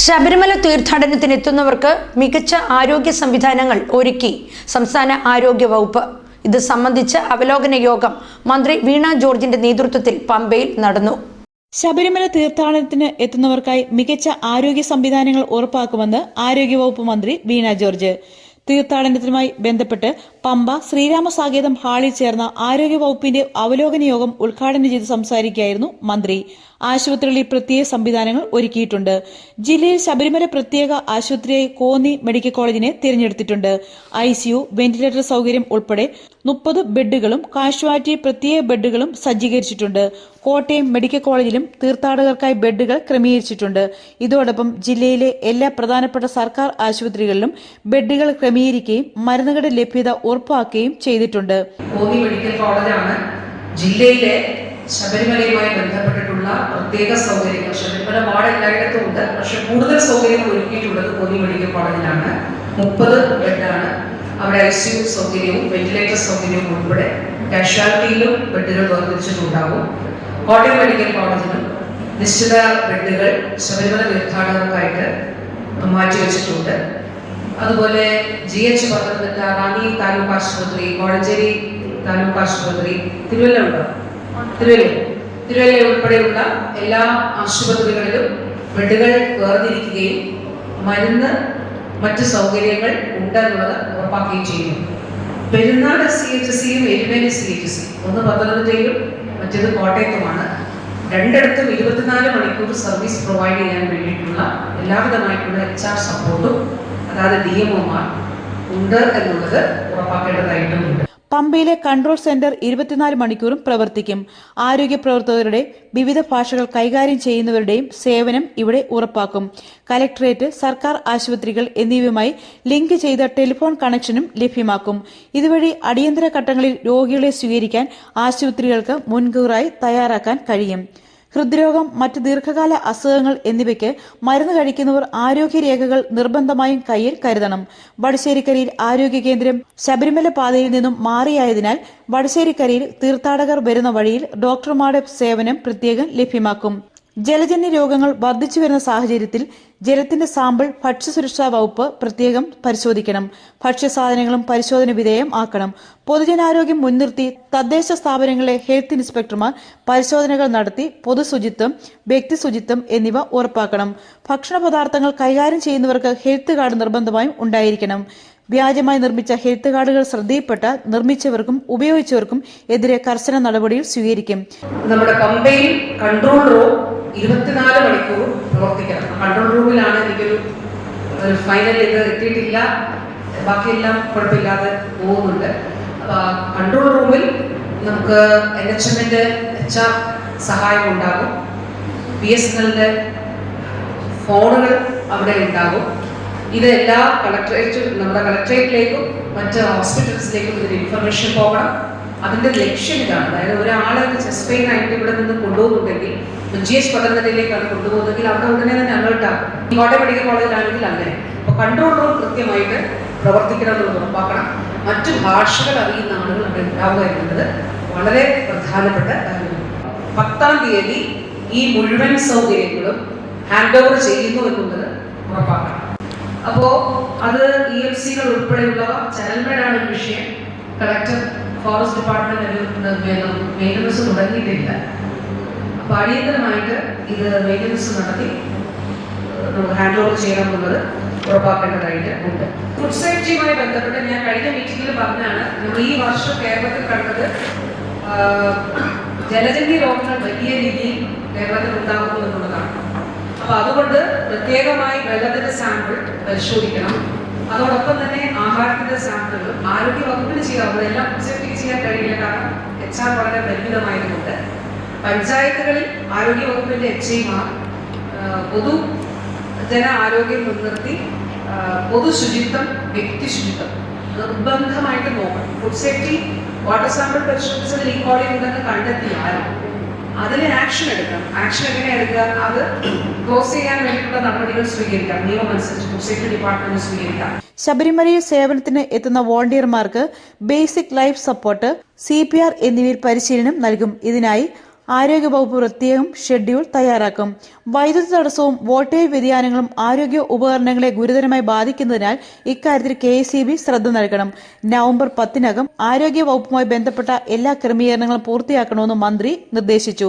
ശബരിമല തീർത്ഥാടനത്തിന് എത്തുന്നവർക്ക് മികച്ച ആരോഗ്യ സംവിധാനങ്ങൾ ഒരുക്കി സംസ്ഥാന ആരോഗ്യ വകുപ്പ്. ഇത് സംബന്ധിച്ച് അവലോകന യോഗം മന്ത്രി വീണ ജോർജിന്റെ നേതൃത്വത്തിൽ പമ്പയിൽ നടന്നു. ശബരിമല തീർത്ഥാടനത്തിന് എത്തുന്നവർക്കായി മികച്ച ആരോഗ്യ സംവിധാനങ്ങൾ ഉറപ്പാക്കുമെന്ന് ആരോഗ്യവകുപ്പ് മന്ത്രി വീണ ജോർജ്. തീർത്ഥാടനത്തിനുമായി ബന്ധപ്പെട്ട് പമ്പ ശ്രീരാമസാകേതം ഹാളിൽ ചേർന്ന ആരോഗ്യവകുപ്പിന്റെ അവലോകന യോഗം ഉദ്ഘാടനം ചെയ്ത് സംസാരിക്കുകയായിരുന്നു മന്ത്രി. ആശുപത്രികളിൽ പ്രത്യേക സംവിധാനങ്ങൾ ഒരുക്കിയിട്ടുണ്ട്. ജില്ലയിൽ ശബരിമല പ്രത്യേക ആശുപത്രിയായി കോന്നി മെഡിക്കൽ കോളേജിനെ തിരഞ്ഞെടുത്തിട്ടുണ്ട്. ഐസിയു വെന്റിലേറ്റർ സൗകര്യം ഉൾപ്പെടെ മുപ്പത് ബെഡുകളും കാഷ്വാലിറ്റി പ്രത്യേക ബെഡുകളും സജ്ജീകരിച്ചിട്ടുണ്ട്. കോട്ടയം മെഡിക്കൽ കോളേജിലും തീർത്ഥാടകർക്കായി ബെഡുകൾ ക്രമീകരിച്ചിട്ടുണ്ട്. ഇതോടൊപ്പം ജില്ലയിലെ എല്ലാ പ്രധാനപ്പെട്ട സർക്കാർ ആശുപത്രികളിലും ബെഡുകൾ ക്രമീകരിക്കുകയും മരുന്നുകളുടെ ലഭ്യത ഉറപ്പാക്കുകയും ചെയ്തിട്ടുണ്ട്. മെഡിക്കൽ കോളേജാണ് ജില്ലയിലെ ശബരിമലയുമായി ബന്ധപ്പെട്ടിട്ടുള്ള പ്രത്യേക സൗകര്യങ്ങൾ. ശബരിമല വാർഡ് എല്ലായിടത്തും ഉണ്ട്. പക്ഷെ കൂടുതൽ സൗകര്യങ്ങൾ ഒരുക്കിയിട്ടുള്ളത് കോന്നി മെഡിക്കൽ കോളേജിലാണ്. മുപ്പത് ബെഡാണ്. അവിടെ ഐ സി യു സൗകര്യവും വെന്റിലേറ്റർ സൗകര്യവും ഉൾപ്പെടെ കാഷ്വാലിറ്റിയിലും ബെഡുകൾ വേർതിരിച്ചിട്ടുണ്ടാകും കോട്ടയം മെഡിക്കൽ കോളേജിലും നിശ്ചിത ബെഡുകൾ ശബരിമല തീർത്ഥാടകർക്കായിട്ട് മാറ്റിവെച്ചിട്ടുണ്ട് അതുപോലെ ജി എച്ച് പത്തനംതിട്ട റാന്നി താലൂക്ക് ആശുപത്രി കോഴഞ്ചേരി താലൂക്ക് ആശുപത്രി തിരുവല്ല തിരുവല്ല തിരുവല്ല ഉൾപ്പെടെയുള്ള എല്ലാ ആശുപത്രികളിലും ബെഡുകൾ വേർതിരിക്കുകയും മരുന്ന് മറ്റ് സൗകര്യങ്ങൾ ഉണ്ടെന്നുള്ളത് ഉറപ്പാക്കുകയും ചെയ്യുന്നു. പെരുന്നാട് സി എച്ച് സിയും എരുമേലി സി എച്ച് സി ഒന്ന് പത്തനംതിട്ടയിലും മറ്റേത് കോട്ടയത്തുമാണ്. രണ്ടിടത്തും ഇരുപത്തിനാല് മണിക്കൂർ സർവീസ് പ്രൊവൈഡ് ചെയ്യാൻ വേണ്ടിയിട്ടുള്ള എല്ലാവിധമായിട്ടുള്ള എച്ച് ആർ സപ്പോർട്ടും അതായത് ഡി എം ഒമാർ ഉണ്ട് എന്നുള്ളത് ഉറപ്പാക്കേണ്ടതായിട്ടുമുണ്ട്. പമ്പയിലെ കൺട്രോൾ സെന്റർ ഇരുപത്തിനാല് മണിക്കൂറും പ്രവർത്തിക്കും. ആരോഗ്യ പ്രവർത്തകരുടെ വിവിധ ഭാഷകൾ കൈകാര്യം ചെയ്യുന്നവരുടെയും സേവനം ഇവിടെ ഉറപ്പാക്കും. കലക്ടറേറ്റ് സർക്കാർ ആശുപത്രികൾ എന്നിവയുമായി ലിങ്ക് ചെയ്ത ടെലിഫോൺ കണക്ഷനും ലഭ്യമാക്കും. ഇതുവഴി അടിയന്തര ഘട്ടങ്ങളിൽ രോഗികളെ സ്വീകരിക്കാൻ ആശുപത്രികൾക്ക് മുൻകൂറായി തയ്യാറാക്കാൻ കഴിയും. ഹൃദ്രോഗം മറ്റ് ദീർഘകാല അസുഖങ്ങൾ എന്നിവയ്ക്ക് മരുന്ന് കഴിക്കുന്നവർ ആരോഗ്യരേഖകൾ നിർബന്ധമായും കയ്യിൽ കരുതണം. വടശ്ശേരിക്കരയിൽ ആരോഗ്യ കേന്ദ്രം ശബരിമല പാതയിൽ നിന്നും മാറിയായതിനാൽ വടശ്ശേരിക്കരയിൽ തീർത്ഥാടകർ വരുന്ന വഴിയിൽ ഡോക്ടർമാരുടെ സേവനം പ്രത്യേകം ലഭ്യമാക്കും. ജലജന്യ രോഗങ്ങൾ വർദ്ധിച്ചു വരുന്ന സാഹചര്യത്തിൽ ജലത്തിന്റെ സാമ്പിൾ ഭക്ഷ്യസുരക്ഷാ വകുപ്പ് പ്രത്യേകം പരിശോധിക്കണം. ഭക്ഷ്യസാധനങ്ങളും പരിശോധന വിധേയം ആക്കണം. പൊതുജനാരോഗ്യം മുൻനിർത്തി തദ്ദേശ സ്ഥാപനങ്ങളിലെ ഹെൽത്ത് ഇൻസ്പെക്ടർമാർ പരിശോധനകൾ നടത്തി പൊതുശുചിത്വം വ്യക്തി ശുചിത്വം എന്നിവ ഉറപ്പാക്കണം. ഭക്ഷണ പദാർത്ഥങ്ങൾ കൈകാര്യം ചെയ്യുന്നവർക്ക് ഹെൽത്ത് കാർഡ് നിർബന്ധമായും ഉണ്ടായിരിക്കണം. വ്യാജമായി നിർമ്മിച്ച ഹെൽത്ത് കാർഡുകൾ ശ്രദ്ധയിൽപ്പെട്ട നിർമ്മിച്ചവർക്കും ഉപയോഗിച്ചവർക്കും എതിരെ കർശന നടപടികൾ സ്വീകരിക്കും. നമ്മുടെ കൺട്രോൾ റൂം ഇരുപത്തിനാല് മണിക്കൂർ പ്രവർത്തിക്കണം. കൺട്രോൾ റൂമിലാണ് എനിക്കൊരു ഫൈനൽ ഇത് എത്തിയിട്ടില്ല ബാക്കിയെല്ലാം കുഴപ്പമില്ലാതെ പോകുന്നുണ്ട്. കൺട്രോൾ റൂമിൽ നമുക്ക് എൻ എച്ച് എമ്മിന്റെ എച്ച് ആർ സഹായം ഉണ്ടാകും. ബി എസ് എൻ എല്ലിന്റെ ഫോണുകൾ അവിടെ ഉണ്ടാകും. ഇത് എല്ലാ കളക്ടറേറ്റ് നമ്മുടെ കളക്ടറേറ്റിലേക്കും മറ്റ് ഹോസ്പിറ്റൽസിലേക്കും ഇതിന് ഇൻഫർമേഷൻ പോകണം. അതിന്റെ ലക്ഷ്യം ഇതാണ്. അതായത് ഒരാളെ ചെസ്റ്റ് പെയിൻ ആയിട്ട് ഇവിടെ നിന്ന് കൊണ്ടുപോകുന്നുണ്ടെങ്കിൽ ജി എച്ച് പഠനത്തിലേക്കാണ് കൊണ്ടുപോകുന്നതെങ്കിൽ അവിടെ ഉടനെ തന്നെ അലേർട്ട് ആക്കും. കോട്ടയം മെഡിക്കൽ കോളേജിലാണെങ്കിൽ അങ്ങനെ. അപ്പോൾ കൺട്രോൾ റൂം കൃത്യമായിട്ട് പ്രവർത്തിക്കണം എന്നുള്ളത് ഉറപ്പാക്കണം. മറ്റു ഭാഷകൾ അറിയുന്ന ആളുകൾ അവിടെ ഉണ്ടാവുക എന്നുള്ളത് വളരെ പ്രധാനപ്പെട്ട കാര്യമാണ് പത്താം തീയതി ഈ മുഴുവൻ സൗകര്യങ്ങളും ഹാൻഡ് ഓവർ ചെയ്യുന്നു എന്നുള്ളത് ഉറപ്പാക്കണം. അപ്പോ അത് ഇ എഫ് സികൾ ഉൾപ്പെടെയുള്ളവ ചരൽമേടാണ് വിഷയം. കളക്ടർ ഫോറസ്റ്റ് ഡിപ്പാർട്ട്മെന്റ് മെയിന്റനൻസ് തുടങ്ങിയിട്ടില്ല. അടിയന്തരമായിട്ട് ഇത് മെയിന്റനൻസ് നടത്തി നമുക്ക് ഹാൻഡ് ഓവർ ചെയ്യണം എന്നുള്ളത് ഉറപ്പാക്കേണ്ടതായിട്ട് ഉണ്ട്. ഫുഡ് സേഫ്റ്റിയുമായി ബന്ധപ്പെട്ട് ഞാൻ കഴിഞ്ഞ മീറ്റിംഗിൽ പറഞ്ഞാണ് നമ്മൾ ഈ വർഷം കേരളത്തിൽ കണ്ടത് ജലജന്യ രോഗങ്ങൾ വലിയ രീതിയിൽ കേരളത്തിൽ ഉണ്ടാകുന്നു എന്നുള്ളതാണ്. അപ്പൊ അതുകൊണ്ട് പ്രത്യേകമായി വെള്ളത്തിന്റെ സാമ്പിൾ പരിശോധിക്കണം. അതോടൊപ്പം തന്നെ ആഹാരത്തിന്റെ സാമ്പിളുകൾ ആരോഗ്യ വകുപ്പിന് ചെയ്യാവുന്നത് എല്ലാം സേഫ്റ്റിക്ക് ചെയ്യാൻ കഴിയില്ല. കാരണം എച്ച് ആർ വളരെ പരിമിതമായതുകൊണ്ട്. പഞ്ചായത്തുകളിൽ ആരോഗ്യവകുപ്പിന്റെ എച്ച് ഐമാർ പൊതു ജന ആരോഗ്യം മുൻനിർത്തി പൊതു ശുചിത്വം വ്യക്തി ശുചിത്വം നിർബന്ധമായിട്ട് നോക്കണം. ഫുഡ് സേഫ്റ്റി വാട്ടർ സാമ്പിൾ പരിശോധിച്ചതിൽ ഈ കോളി ഉണ്ടെന്ന് കണ്ടെത്തിയാൽ അതിന് ആക്ഷൻ എടുക്കണം. ആക്ഷൻ എങ്ങനെ എടുക്കുക? അത് ക്ലോസ് ചെയ്യാൻ വേണ്ടിയിട്ടുള്ള നടപടികൾ സ്വീകരിക്കാം. നിയമം അനുസരിച്ച് ഫുഡ് സേഫ്റ്റി ഡിപ്പാർട്ട്മെന്റ് സ്വീകരിക്കാം. ശബരിമലയിൽ സേവനത്തിന് എത്തുന്ന വോളണ്ടിയർമാർക്ക് basic life support C P R എന്നിവയിൽ പരിശീലനം നൽകും. ഇതിനായി ആരോഗ്യവകുപ്പ് പ്രത്യേകം ഷെഡ്യൂൾ തയ്യാറാക്കും. വൈദ്യുതി തടസ്സവും വോൾട്ടേജ് വ്യതിയാനങ്ങളും ആരോഗ്യ ഉപകരണങ്ങളെ ഗുരുതരമായി ബാധിക്കുന്നതിനാൽ ഇക്കാര്യത്തിൽ കെ ശ്രദ്ധ നൽകണം. നവംബർ പത്തിനകം ആരോഗ്യവകുപ്പുമായി ബന്ധപ്പെട്ട എല്ലാ ക്രമീകരണങ്ങളും പൂർത്തിയാക്കണമെന്ന് മന്ത്രി നിർദ്ദേശിച്ചു.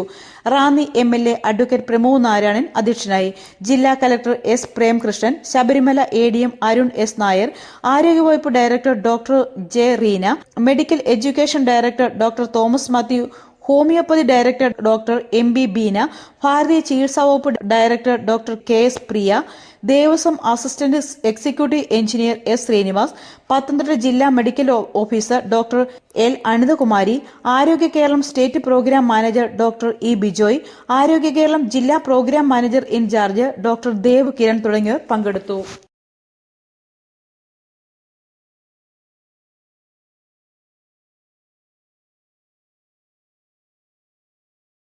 Ranni M L A advocate Pramod Narayanan അധ്യക്ഷനായി. ജില്ലാ collector S Premkrishnan Sabarimala A D M Arun S Nair ആരോഗ്യവകുപ്പ് director doctor J Reena medical education director doctor Thomas Mathew homeopathy director doctor M B Beena ഭാരതീയ ചികിത്സാ വകുപ്പ് director doctor K S Priya Devaswom assistant executive engineer S Sreenivas Pathanamthitta ജില്ലാ medical officer doctor L Anithakumari Arogya Keralam state program manager doctor E Bijoy Arogya Keralam ജില്ലാ program manager in charge doctor Dev Kiran തുടങ്ങിയവർ പങ്കെടുത്തു.